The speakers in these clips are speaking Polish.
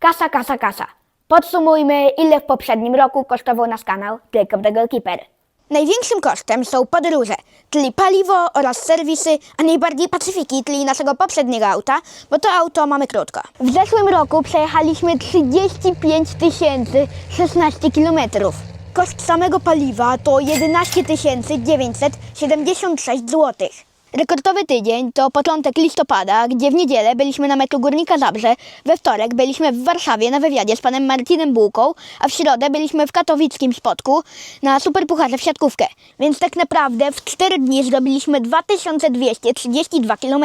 Kasa, kasa, kasa. Podsumujmy, ile w poprzednim roku kosztował nas kanał of the Goalkeeper. Największym kosztem są podróże, czyli paliwo oraz serwisy, a najbardziej Pacyfiki, czyli naszego poprzedniego auta, bo to auto mamy krótko. W zeszłym roku przejechaliśmy 35 tysięcy 16 kilometrów. Koszt samego paliwa to 11 976 zł. Rekordowy tydzień to początek listopada, gdzie w niedzielę byliśmy na meczu Górnika Zabrze, we wtorek byliśmy w Warszawie na wywiadzie z panem Marcinem Bułką, a w środę byliśmy w katowickim spotku na Superpucharze w siatkówkę. Więc tak naprawdę w 4 dni zrobiliśmy 2232 km.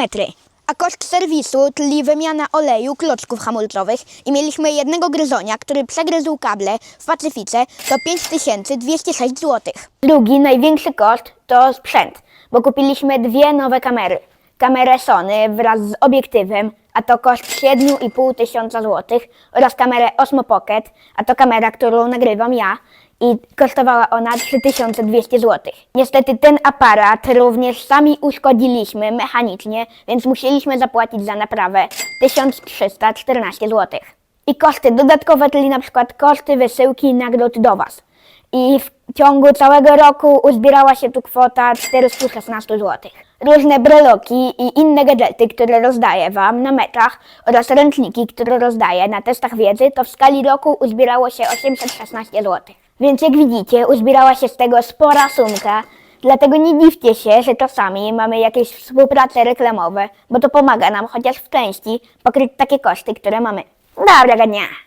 A koszt serwisu, czyli wymiana oleju, klocków hamulcowych i mieliśmy jednego gryzonia, który przegryzł kable w Pacyfice, to 5206 zł. Drugi, największy koszt to sprzęt, bo kupiliśmy dwie nowe kamery. Kamerę Sony wraz z obiektywem, a to koszt 7,5 tysiąca złotych oraz kamerę Osmo Pocket, a to kamera, którą nagrywam ja i kosztowała ona 3200 zł. Niestety ten aparat również sami uszkodziliśmy mechanicznie, więc musieliśmy zapłacić za naprawę 1314 zł. I koszty dodatkowe, czyli na przykład koszty wysyłki nagród do Was. I w ciągu całego roku uzbierała się tu kwota 416 zł. Różne breloki i inne gadżety, które rozdaję Wam na meczach oraz ręczniki, które rozdaję na testach wiedzy, to w skali roku uzbierało się 816 zł. Więc jak widzicie, uzbierała się z tego spora sumka, dlatego nie dziwcie się, że czasami mamy jakieś współprace reklamowe, bo to pomaga nam chociaż w części pokryć takie koszty, które mamy. Dobrego dnia!